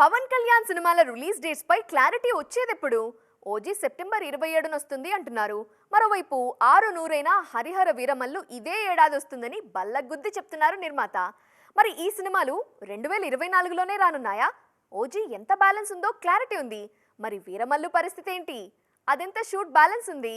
పవన్ కళ్యాణ్ సినిమాల release dates పై clarity వచ్చేదెప్పుడు? ఓజీ సెప్టెంబర్ ఇరవై ఏడున వస్తుంది అంటున్నారు. మరోవైపు ఆరు నూరైన హరిహర వీరమల్లు ఇదే ఏడాది వస్తుందని బల్లగుద్ది చెప్తున్నారు నిర్మాత. మరి ఈ సినిమాలు రెండు వేల ఇరవై నాలుగులోనే రానున్నాయా? ఓజీ ఎంత బ్యాలెన్స్ ఉందో క్లారిటీ ఉంది. మరి వీరమల్లు పరిస్థితి ఏంటి? అదెంత షూట్ బ్యాలెన్స్ ఉంది?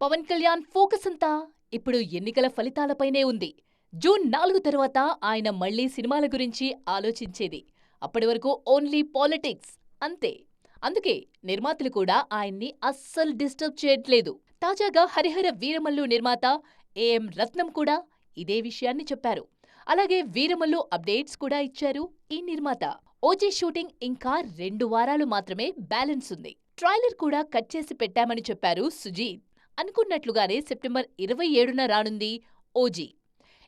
పవన్ కళ్యాణ్ ఫోకస్ అంతా ఇప్పుడు ఎన్నికల ఫలితాలపైనే ఉంది. జూన్ నాలుగు తర్వాత ఆయన మళ్ళీ సినిమాల గురించి ఆలోచించేది. అప్పటి వరకు ఓన్లీ పాలిటిక్స్ అంతే. అందుకే నిర్మాతలు కూడా ఆయన్ని అస్సలు డిస్టర్బ్ చేయట్లేదు. తాజాగా హరిహర వీరమల్లు నిర్మాత ఏఎం రత్నం కూడా ఇదే విషయాన్ని చెప్పారు. అలాగే వీరమల్లు అప్డేట్స్ కూడా ఇచ్చారు ఈ నిర్మాత. ఓజీ షూటింగ్ ఇంకా రెండు వారాలు మాత్రమే బ్యాలెన్స్ ఉంది. ట్రైలర్ కూడా కట్ చేసి పెట్టామని చెప్పారు సుజీత్. అనుకున్నట్లుగానే సెప్టెంబర్ ఇరవై ఏడున రానుంది ఓజీ.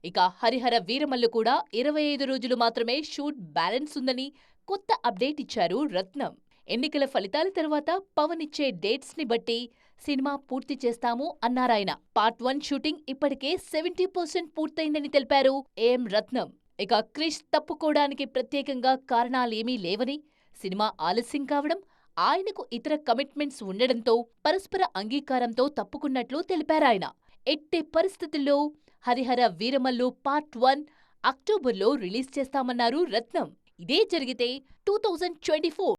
ఇక హరిహర వీరమల్లు కూడా ఇరవై ఐదు రోజులు మాత్రమే షూట్ బ్యాలెన్స్ ఉందని కొత్త అప్డేట్ ఇచ్చారు రత్నం. ఎన్నికల ఫలితాల తర్వాత పవన్ ఇచ్చే డేట్స్ని బట్టి సినిమా పూర్తి చేస్తాము అన్నారాయన పార్ట్ వన్ షూటింగ్ ఇప్పటికే సెవెంటీ పర్సెంట్ పూర్తయిందని తెలిపారు ఏఎం రత్నం. ఇక క్రిష్ తప్పుకోవడానికి ప్రత్యేకంగా కారణాలేమీ లేవని సినిమా ఆలస్యం కావడం ఆయనకు ఇతర కమిట్మెంట్స్ ఉండడంతో పరస్పర అంగీకారంతో తప్పుకున్నట్లు తెలిపారాయన ఎట్టే పరిస్థితుల్లో హరిహర వీరమల్లు పార్ట్ వన్ అక్టోబర్లో రిలీజ్ చేస్తామన్నారు రత్నం. ఇదే జరిగితే టూ థౌజండ్ ట్వంటీ ఫోర్